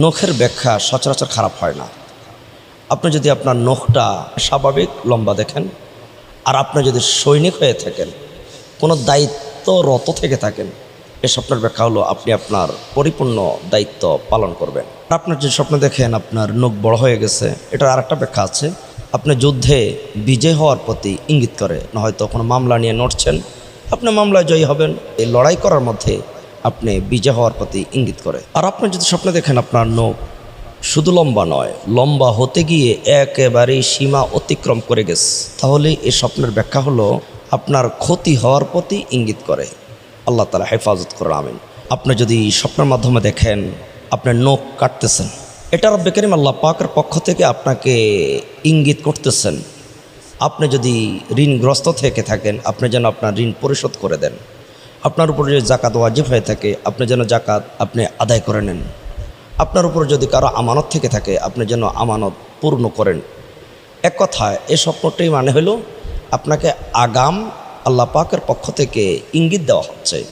নখের ব্যাখ্যা সচরাচর খারাপ হয় না। আপনি যদি আপনার নখটা স্বাভাবিক, লম্বা দেখেন, আর আপনি যদি সৈনিক হয়ে থাকেন, কোনো দায়িত্বরত থেকে থাকেন এ স্বপ্নের ব্যাখ্যা হলো আপনি আপনার পরিপূর্ণ দায়িত্ব পালন করবেন। আপনার যে স্বপ্ন দেখেন আপনার নখ বড় হয়ে গেছে, এটার আরেকটা ব্যাখ্যা আছে, আপনি যুদ্ধে বিজয় হওয়ার প্রতি ইঙ্গিত করে না হয়তো কোনো মামলা নিয়ে নড়ছেন, আপনি মামলায় জয়ী হবেন। এই লড়াই করার মধ্যে আপনি বিজয় হওয়ার প্রতি ইঙ্গিত করে। আর আপনি যদি স্বপ্ন দেখেন আপনার নখ শুধু লম্বা নয়, লম্বা হতে গিয়ে একেবারেই সীমা অতিক্রম করে গেছে। তাহলে এই স্বপ্নের ব্যাখ্যা হলো, আপনার ক্ষতি হওয়ার প্রতি ইঙ্গিত করে। আল্লাহ তালা হেফাজত করে আমিন। আপনি যদি স্বপ্নের মাধ্যমে দেখেন আপনার নখ কাটতেছেন। এটা রব্বে করিম আল্লাহ পাকের পক্ষ থেকে আপনাকে ইঙ্গিত করতেছেন। আপনি যদি ঋণগ্রস্ত থেকে থাকেন, আপনি যেন আপনার ঋণ পরিশোধ করে দেন। আপনার উপর যে জাকাত ওয়াজিব হয়ে থাকে, আপনি যেন জাকাত আপনি আদায় করে নেন। আপনার উপর যদি কারও আমানত থেকে থাকে, আপনি যেন আমানত পূর্ণ করেন। এক কথায়, এ স্বপ্নটি মানে হলো, আপনাকে আগাম আল্লাহ পাকের পক্ষ থেকে ইঙ্গিত দেওয়া হচ্ছে।